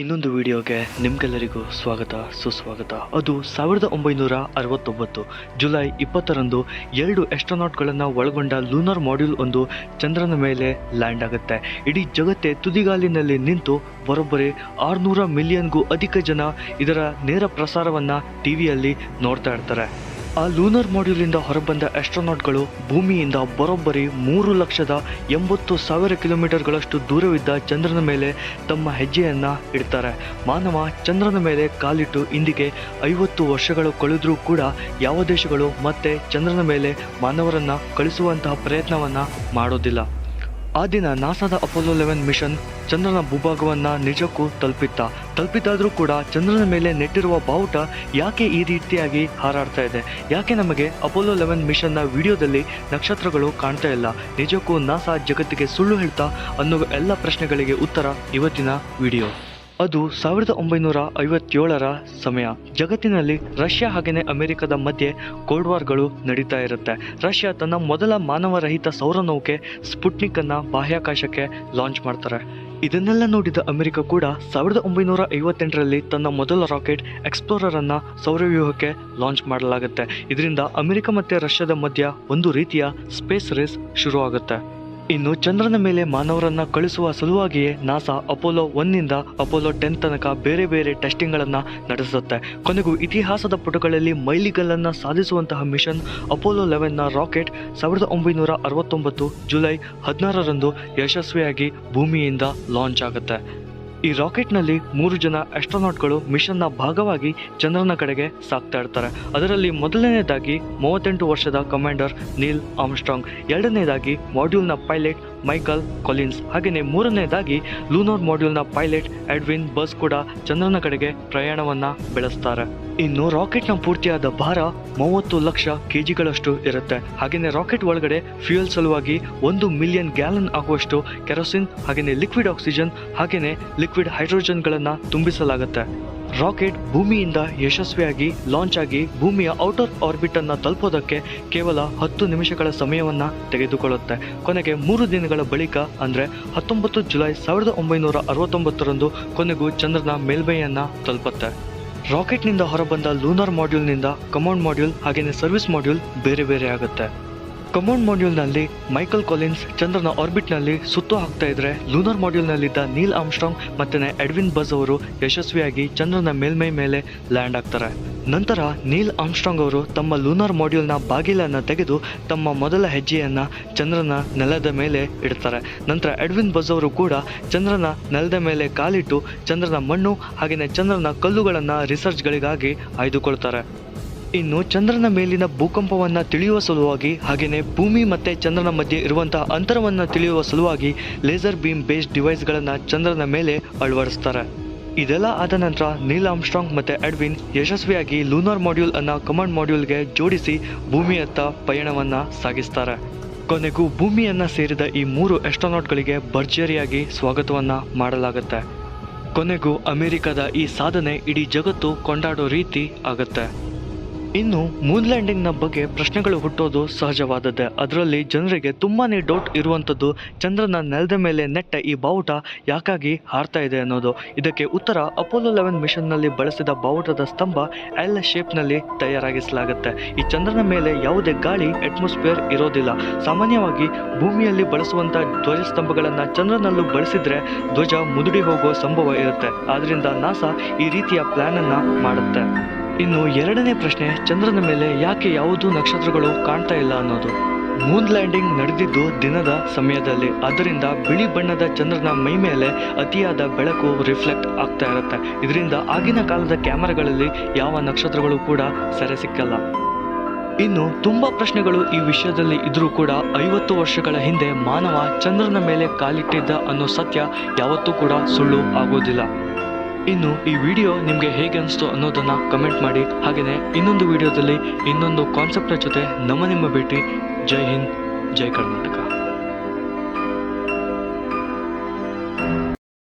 ಇನ್ನೊಂದು ವಿಡಿಯೋಗೆ ನಿಮ್ಗೆಲ್ಲರಿಗೂ ಸ್ವಾಗತ, ಸುಸ್ವಾಗತ. ಅದು ಸಾವಿರದ ಒಂಬೈನೂರ ಅರವತ್ತೊಂಬತ್ತು, ಜುಲೈ ಇಪ್ಪತ್ತರಂದು ಎರಡು ಎಸ್ಟ್ರೋನಾಟ್ಗಳನ್ನು ಒಳಗೊಂಡ ಲೂನರ್ ಮಾಡ್ಯೂಲ್ ಒಂದು ಚಂದ್ರನ ಮೇಲೆ ಲ್ಯಾಂಡ್ ಆಗುತ್ತೆ. ಇಡೀ ಜಗತ್ತೇ ತುದಿಗಾಲಿನಲ್ಲಿ ನಿಂತು ಬರೋಬ್ಬರಿ ಆರುನೂರ ಮಿಲಿಯನ್ಗೂ ಅಧಿಕ ಜನ ಇದರ ನೇರ ಪ್ರಸಾರವನ್ನು ಟಿವಿಯಲ್ಲಿ ನೋಡ್ತಾ ಇರ್ತಾರೆ. ಆ ಲೂನರ್ ಮಾಡ್ಯೂಲಿಂದ ಹೊರಬಂದ ಆಸ್ಟ್ರೋನಾಟ್ಗಳು ಭೂಮಿಯಿಂದ ಬರೋಬ್ಬರಿ ಮೂರು ಲಕ್ಷದ ಎಂಬತ್ತು ಸಾವಿರ ಕಿಲೋಮೀಟರ್ಗಳಷ್ಟು ದೂರವಿದ್ದ ಚಂದ್ರನ ಮೇಲೆ ತಮ್ಮ ಹೆಜ್ಜೆಯನ್ನ ಇಡ್ತಾರೆ. ಮಾನವ ಚಂದ್ರನ ಮೇಲೆ ಕಾಲಿಟ್ಟು ಇಂದಿಗೆ ಐವತ್ತು ವರ್ಷಗಳು ಕಳೆದರೂ ಕೂಡ ಯಾವ ದೇಶಗಳು ಮತ್ತೆ ಚಂದ್ರನ ಮೇಲೆ ಮಾನವರನ್ನ ಕಳಿಸುವಂತಹ ಪ್ರಯತ್ನವನ್ನ ಮಾಡೋದಿಲ್ಲ. ಆ ದಿನ ನಾಸಾದ ಅಪೋಲೋ ಲೆವೆನ್ ಮಿಷನ್ ಚಂದ್ರನ ಭೂಭಾಗವನ್ನ ನಿಜಕ್ಕೂ ತಲುಪಿತ್ತ. ತಲುಪಿತಾದ್ರೂ ಕೂಡ ಚಂದ್ರನ ಮೇಲೆ ನೆಟ್ಟಿರುವ ಬಾವುಟ ಯಾಕೆ ಈ ರೀತಿಯಾಗಿ ಹಾರಾಡ್ತಾ ಇದೆ? ಯಾಕೆ ನಮಗೆ ಅಪೋಲೋ ಲೆವೆನ್ ಮಿಷನ್ನ ವಿಡಿಯೋದಲ್ಲಿ ನಕ್ಷತ್ರಗಳು ಕಾಣ್ತಾ ಇಲ್ಲ? ನಿಜಕ್ಕೂ ನಾಸಾ ಜಗತ್ತಿಗೆ ಸುಳ್ಳು ಹೇಳ್ತಾ ಅನ್ನೋ ಎಲ್ಲ ಪ್ರಶ್ನೆಗಳಿಗೆ ಉತ್ತರ ಇವತ್ತಿನ ವಿಡಿಯೋ. ಅದು ಸಾವಿರದ ಒಂಬೈನೂರ ಐವತ್ತೇಳರ ಸಮಯ. ಜಗತ್ತಿನಲ್ಲಿ ರಷ್ಯಾ ಹಾಗೆಯೇ ಅಮೆರಿಕದ ಮಧ್ಯೆ ಕೋಲ್ಡ್ ವಾರ್ಗಳು ನಡೀತಾ ಇರುತ್ತೆ. ರಷ್ಯಾ ತನ್ನ ಮೊದಲ ಮಾನವರಹಿತ ಸೌರನೌಕೆ ಸ್ಪುಟ್ನಿಕ್ ಅನ್ನ ಬಾಹ್ಯಾಕಾಶಕ್ಕೆ ಲಾಂಚ್ ಮಾಡ್ತಾರೆ. ಇದನ್ನೆಲ್ಲ ನೋಡಿದ ಅಮೆರಿಕ ಕೂಡ ಸಾವಿರದ ಒಂಬೈನೂರ ಐವತ್ತೆಂಟರಲ್ಲಿ ತನ್ನ ಮೊದಲ ರಾಕೆಟ್ ಎಕ್ಸ್ಪ್ಲೋರರ್ ಅನ್ನ ಸೌರವ್ಯೂಹಕ್ಕೆ ಲಾಂಚ್ ಮಾಡಲಾಗುತ್ತೆ. ಇದರಿಂದ ಅಮೆರಿಕ ಮತ್ತೆ ರಷ್ಯಾದ ಮಧ್ಯ ಒಂದು ರೀತಿಯ ಸ್ಪೇಸ್ ರೇಸ್ ಶುರು ಆಗುತ್ತೆ ಇನ್ನು ಚಂದ್ರನ ಮೇಲೆ ಮಾನವರನ್ನ ಕಳಿಸುವ ಸಲುವಾಗಿಯೇ ನಾಸಾ ಅಪೋಲೋ ಒನ್ನಿಂದ ಅಪೋಲೋ ಟೆನ್ ತನಕ ಬೇರೆ ಬೇರೆ ಟೆಸ್ಟಿಂಗ್ಗಳನ್ನು ನಡೆಸುತ್ತೆ. ಕೊನೆಗೂ ಇತಿಹಾಸದ ಪುಟಗಳಲ್ಲಿ ಮೈಲಿಗಲ್ಲನ್ನು ಸಾಧಿಸುವಂತಹ ಮಿಷನ್ ಅಪೋಲೋ ಲೆವೆನ್ನ ರಾಕೆಟ್ ಸಾವಿರದ ಒಂಬೈನೂರ ಅರವತ್ತೊಂಬತ್ತು ಜುಲೈ ಹದಿನಾರರಂದು ಯಶಸ್ವಿಯಾಗಿ ಭೂಮಿಯಿಂದ ಲಾಂಚ್ ಆಗುತ್ತೆ ಈ ರಾಕೆಟ್ನಲ್ಲಿ ಮೂರು ಜನ ಆಸ್ಟ್ರೋನಾಟ್ಗಳು ಮಿಷನ್ನ ಭಾಗವಾಗಿ ಚಂದ್ರನ ಕಡೆಗೆ ಸಾಗ್ತಾ ಇರ್ತಾರೆ. ಅದರಲ್ಲಿ ಮೊದಲನೇದಾಗಿ ಮೂವತ್ತೆಂಟು ವರ್ಷದ ಕಮಾಂಡರ್ ನೀಲ್ ಆಮ್ಸ್ಟ್ರಾಂಗ್ ಎರಡನೇದಾಗಿ ಮಾಡ್ಯೂಲ್ನ ಪೈಲಟ್ ಮೈಕಲ್ ಕೊಲಿನ್ಸ್. ಹಾಗೆಯೇ ಮೂರನೇದಾಗಿ ಲೂನೋರ್ ಮಾಡ್ಯೂಲ್ನ ಪೈಲಟ್ ಎಡ್ವಿನ್ ಬಸ್ ಕೂಡ ಚಂದ್ರನ ಕಡೆಗೆ ಪ್ರಯಾಣವನ್ನ ಬೆಳೆಸ್ತಾರೆ. ಇನ್ನು ರಾಕೆಟ್ನ ಪೂರ್ತಿಯಾದ ಭಾರ ಮೂವತ್ತು ಲಕ್ಷ ಕೆಜಿಗಳಷ್ಟು ಇರುತ್ತೆ. ಹಾಗೆಯೇ ರಾಕೆಟ್ ಒಳಗಡೆ ಫ್ಯೂಯಲ್ ಸಲುವಾಗಿ ಒಂದು ಮಿಲಿಯನ್ ಗ್ಯಾಲನ್ ಆಗುವಷ್ಟು ಕೆರೋಸಿನ್ ಹಾಗೆಯೇ ಲಿಕ್ವಿಡ್ ಆಕ್ಸಿಜನ್ ಹಾಗೆಯೇ ಲಿಕ್ವಿಡ್ ಹೈಡ್ರೋಜನ್ಗಳನ್ನು ತುಂಬಿಸಲಾಗುತ್ತೆ. ರಾಕೆಟ್ ಭೂಮಿಯಿಂದ ಯಶಸ್ವಿಯಾಗಿ ಲಾಂಚ್ ಆಗಿ ಭೂಮಿಯ ಔಟರ್ ಆರ್ಬಿಟ್ ಅನ್ನು ತಲುಪೋದಕ್ಕೆ ಕೇವಲ ಹತ್ತು ನಿಮಿಷಗಳ ಸಮಯವನ್ನ ತೆಗೆದುಕೊಳ್ಳುತ್ತೆ. ಕೊನೆಗೆ ಮೂರು ದಿನಗಳ ಬಳಿಕ ಅಂದ್ರೆ ಹತ್ತೊಂಬತ್ತು ಜುಲೈ ಸಾವಿರದ ಒಂಬೈನೂರ ಅರವತ್ತೊಂಬತ್ತರಂದು ಕೊನೆಗೂ ಚಂದ್ರನ ಮೇಲ್ಮೈಯನ್ನ ತಲುಪುತ್ತೆ. ರಾಕೆಟ್ನಿಂದ ಹೊರಬಂದ ಲೂನರ್ ಮಾಡ್ಯೂಲ್ನಿಂದ ಕಮಾಂಡ್ ಮಾಡ್ಯೂಲ್ ಹಾಗೆಯೇ ಸರ್ವಿಸ್ ಮಾಡ್ಯೂಲ್ ಬೇರೆ ಬೇರೆ ಆಗುತ್ತೆ. ಕಮಾಂಡ್ ಮಾಡ್ಯೂಲ್ನಲ್ಲಿ ಮೈಕಲ್ ಕೊಲಿನ್ಸ್ ಚಂದ್ರನ ಆರ್ಬಿಟ್ನಲ್ಲಿ ಸುತ್ತು ಹಾಕ್ತಾ ಇದ್ರೆ ಲೂನರ್ ಮಾಡ್ಯೂಲ್ನಲ್ಲಿದ್ದ ನೀಲ್ ಆಮ್ಸ್ಟ್ರಾಂಗ್ ಮತ್ತೆ ಎಡ್ವಿನ್ ಬಸ್ ಅವರು ಯಶಸ್ವಿಯಾಗಿ ಚಂದ್ರನ ಮೇಲ್ಮೈ ಮೇಲೆ ಲ್ಯಾಂಡ್ ಆಗ್ತಾರೆ ನಂತರ ನೀಲ್ ಆಮ್ಸ್ಟ್ರಾಂಗ್ ಅವರು ತಮ್ಮ ಲೂನರ್ ಮಾಡ್ಯೂಲ್ನ ಬಾಗಿಲನ್ನು ತೆಗೆದು ತಮ್ಮ ಮೊದಲ ಹೆಜ್ಜೆಯನ್ನು ಚಂದ್ರನ ನೆಲದ ಮೇಲೆ ಇಡ್ತಾರೆ. ನಂತರ ಎಡ್ವಿನ್ ಬಸ್ ಅವರು ಕೂಡ ಚಂದ್ರನ ನೆಲದ ಮೇಲೆ ಕಾಲಿಟ್ಟು ಚಂದ್ರನ ಮಣ್ಣು ಹಾಗೆಯೇ ಚಂದ್ರನ ಕಲ್ಲುಗಳನ್ನು ರಿಸರ್ಚ್ಗಳಿಗಾಗಿ ಆಯ್ದುಕೊಳ್ತಾರೆ. ಇನ್ನು ಚಂದ್ರನ ಮೇಲಿನ ಭೂಕಂಪವನ್ನ ತಿಳಿಯುವ ಸಲುವಾಗಿ ಹಾಗೆಯೇ ಭೂಮಿ ಮತ್ತೆ ಚಂದ್ರನ ಮಧ್ಯೆ ಇರುವಂತಹ ಅಂತರವನ್ನು ತಿಳಿಯುವ ಸಲುವಾಗಿ ಲೇಸರ್ ಬೀಮ್ ಬೇಸ್ಡ್ ಡಿವೈಸ್ಗಳನ್ನು ಚಂದ್ರನ ಮೇಲೆ ಅಳವಡಿಸ್ತಾರೆ. ಇದೆಲ್ಲ ಆದ ನಂತರ ನೀಲ್ ಆಮ್ಸ್ಟ್ರಾಂಗ್ ಮತ್ತೆ ಎಡ್ವಿನ್ ಯಶಸ್ವಿಯಾಗಿ ಲೂನಾರ್ ಮಾಡ್ಯೂಲ್ ಅನ್ನ ಕಮಾಂಡ್ ಮಾಡ್ಯೂಲ್ಗೆ ಜೋಡಿಸಿ ಭೂಮಿಯತ್ತ ಪಯಣವನ್ನ ಸಾಗಿಸ್ತಾರೆ. ಕೊನೆಗೂ ಭೂಮಿಯನ್ನು ಸೇರಿದ ಈ ಮೂರು ಎಸ್ಟ್ರಾನಾಟ್ಗಳಿಗೆ ಭರ್ಜರಿಯಾಗಿ ಸ್ವಾಗತವನ್ನ ಮಾಡಲಾಗುತ್ತೆ. ಕೊನೆಗೂ ಅಮೆರಿಕದ ಈ ಸಾಧನೆ ಇಡೀ ಜಗತ್ತು ಕೊಂಡಾಡೋ ರೀತಿ ಆಗುತ್ತೆ. ಇನ್ನು ಮೂನ್ನ ಬಗ್ಗೆ ಪ್ರಶ್ನೆಗಳು ಹುಟ್ಟೋದು ಸಹಜವಾದದ್ದೇ. ಅದರಲ್ಲಿ ಜನರಿಗೆ ತುಂಬಾನೇ ಡೌಟ್ ಇರುವಂಥದ್ದು ಚಂದ್ರನ ನೆಲದ ಮೇಲೆ ನೆಟ್ಟ ಈ ಬಾವುಟ ಯಾಕಾಗಿ ಹಾರ್ತಾ ಇದೆ ಅನ್ನೋದು. ಇದಕ್ಕೆ ಉತ್ತರ ಅಪೋಲೋ ಲೆವೆನ್ ಮಿಷನ್ನಲ್ಲಿ ಬಳಸಿದ ಬಾವುಟದ ಸ್ತಂಭ ಎಲ್ ಶೇಪ್ನಲ್ಲಿ ತಯಾರಾಗಿಸಲಾಗುತ್ತೆ. ಈ ಚಂದ್ರನ ಮೇಲೆ ಯಾವುದೇ ಗಾಳಿ ಅಟ್ಮಾಸ್ಫಿಯರ್ ಇರೋದಿಲ್ಲ. ಸಾಮಾನ್ಯವಾಗಿ ಭೂಮಿಯಲ್ಲಿ ಬಳಸುವಂಥ ಧ್ವಜ ಸ್ತಂಭಗಳನ್ನ ಚಂದ್ರನಲ್ಲೂ ಬಳಸಿದ್ರೆ ಧ್ವಜ ಮುದುಡಿ ಹೋಗುವ ಸಂಭವ ಇರುತ್ತೆ. ಆದ್ರಿಂದ ನಾಸಾ ಈ ರೀತಿಯ ಪ್ಲಾನ್ ಅನ್ನ ಮಾಡುತ್ತೆ. ಇನ್ನು ಎರಡನೇ ಪ್ರಶ್ನೆ, ಚಂದ್ರನ ಮೇಲೆ ಯಾಕೆ ಯಾವುದೂ ನಕ್ಷತ್ರಗಳು ಕಾಣ್ತಾ ಇಲ್ಲ ಅನ್ನೋದು. ಮೂನ್ ಲ್ಯಾಂಡಿಂಗ್ ನಡೆದಿದ್ದು ದಿನದ ಸಮಯದಲ್ಲಿ ಅದರಿಂದ ಬಿಳಿ ಬಣ್ಣದ ಚಂದ್ರನ ಮೈ ಮೇಲೆ ಅತಿಯಾದ ಬೆಳಕು ರಿಫ್ಲೆಕ್ಟ್ ಆಗ್ತಾ ಇರುತ್ತೆ. ಇದರಿಂದ ಆಗಿನ ಕಾಲದ ಕ್ಯಾಮರಾಗಳಲ್ಲಿ ಯಾವ ನಕ್ಷತ್ರಗಳು ಕೂಡ ಸೆರೆ ಸಿಕ್ಕಲ್ಲ. ಇನ್ನು ತುಂಬಾ ಪ್ರಶ್ನೆಗಳು ಈ ವಿಷಯದಲ್ಲಿ ಇದ್ರೂ ಕೂಡ ಐವತ್ತು ವರ್ಷಗಳ ಹಿಂದೆ ಮಾನವ ಚಂದ್ರನ ಮೇಲೆ ಕಾಲಿಟ್ಟಿದ್ದ ಅನ್ನೋ ಸತ್ಯ ಯಾವತ್ತೂ ಕೂಡ ಸುಳ್ಳು ಆಗೋದಿಲ್ಲ. ಇನ್ನು ಈ ವಿಡಿಯೋ ನಿಮಗೆ ಹೇಗೆ ಅನಿಸ್ತು ಅನ್ನೋದನ್ನ ಕಮೆಂಟ್ ಮಾಡಿ. ಹಾಗೆಯೇ ಇನ್ನೊಂದು ವಿಡಿಯೋದಲ್ಲಿ ಇನ್ನೊಂದು ಕಾನ್ಸೆಪ್ಟ್ನ ಜೊತೆ ನಮ್ಮ ನಿಮ್ಮ ಭೇಟಿ. ಜೈ ಹಿಂದ್, ಜೈ ಕರ್ನಾಟಕ.